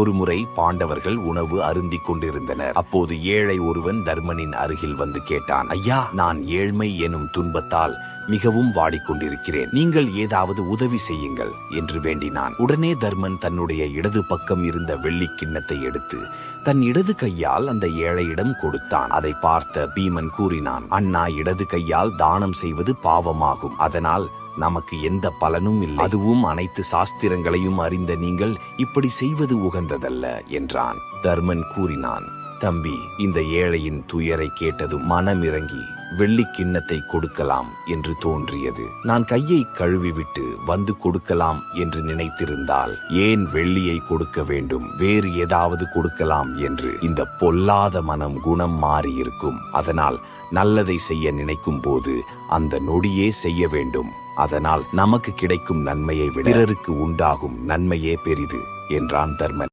ஒருமுறை பாண்டவர்கள் உணவு அருந்திக் கொண்டிருந்தனர். அப்போது ஏழை ஒருவன் தர்மனின் அருகில் வந்து கேட்டான் ஐயா நான் ஏழ்மை எனும் துன்பத்தால் மிகவும் வாடிக்கொண்டிருக்கிறேன் நீங்கள் ஏதாவது உதவி செய்யுங்கள் என்று வேண்டினான். உடனே தர்மன் தன்னுடைய இடது பக்கம் இருந்த வெள்ளிக் கிண்ணத்தை எடுத்து தன் இடது கையால் அந்த ஏழையிடம் கொடுத்தான். அதை பார்த்த பீமன் கூறினான் அண்ணா இடது கையால் தானம் செய்வது பாவமாகும். அதனால் நமக்கு எந்த பலனும் இல்லை. அதுவும் அனைத்து சாஸ்திரங்களையும் அறிந்த நீங்கள் இப்படி செய்வது உகந்ததல்ல என்றான் தர்மன் கூறினான். தம்பி இந்த ஏழையின் துயரை கேட்டதும் மனமிறங்கி வெள்ளிக் கிண்ணத்தை கொடுக்கலாம் என்று தோன்றியது. நான் கையை கழுவிவிட்டு வந்து கொடுக்கலாம் என்று நினைத்திருந்தால் ஏன் வெள்ளியை கொடுக்க வேண்டும்? வேறு ஏதாவது கொடுக்கலாம் என்று இந்த பொல்லாத மனம் குணம் மாறியிருக்கும். அதனால் நல்லதை செய்ய நினைக்கும் போது அந்த நொடியே செய்ய வேண்டும். அதனால் நமக்கு கிடைக்கும் நன்மையை விட பிறருக்கு உண்டாகும் நன்மையே பெரிது என்றான் தர்மன்.